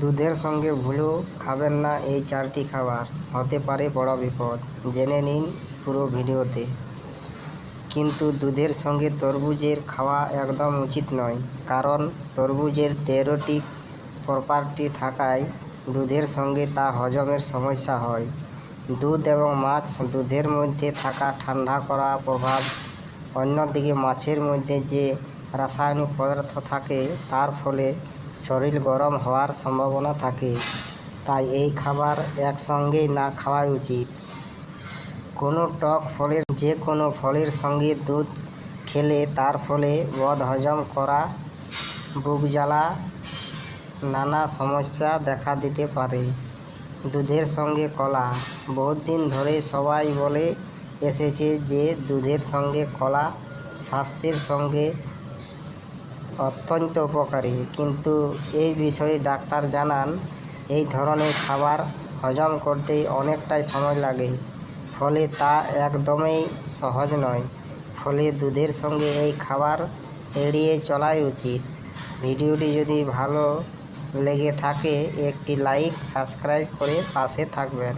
দুধের সঙ্গে ভুলেও খাবেন না এই চারটি খাবার। হতে পারে বড় বিপদ। জেনে নিন পুরো ভিডিওতে। কিন্তু দুধের সঙ্গে তরমুজের খাওয়া একদম উচিত নয়। কারণ তরমুজের তেরোটি প্রপার্টি থাকায় দুধের সঙ্গে তা হজমের সমস্যা হয়। দুধ এবং মাছ দুধের মধ্যে থাকা ঠান্ডা করা প্রভাব অন্যদিকে মাছের মধ্যে যে রাসায়নিক পদার্থ থাকে, তার ফলে শরীর গরম হওয়ার সম্ভাবনা থাকে। তাই এই খাবার একসঙ্গেই না খাওয়াই উচিত। কোনো টক ফলের, যে কোনো ফলের সঙ্গে দুধ খেলে তার ফলে বদহজম করা, বুক জ্বালা, নানা সমস্যা দেখা দিতে পারে। দুধের সঙ্গে কলা, বহুত দিন ধরে সবাই বলে এসেছে যে দুধের সঙ্গে কলা স্বাস্থ্যের সঙ্গে অত্যন্ত উপকারী। কিন্তু এই বিষয়ে ডাক্তার জানান, এই ধরনের খাবার হজম করতে অনেকটাই সময় লাগে। ফলে তা একদমই সহজ নয়। ফলে দুধের সঙ্গে এই খাবার এড়িয়ে চলাই উচিত। ভিডিওটি যদি ভালো লেগে থাকে, একটি লাইক, সাবস্ক্রাইব করে পাশে থাকবেন।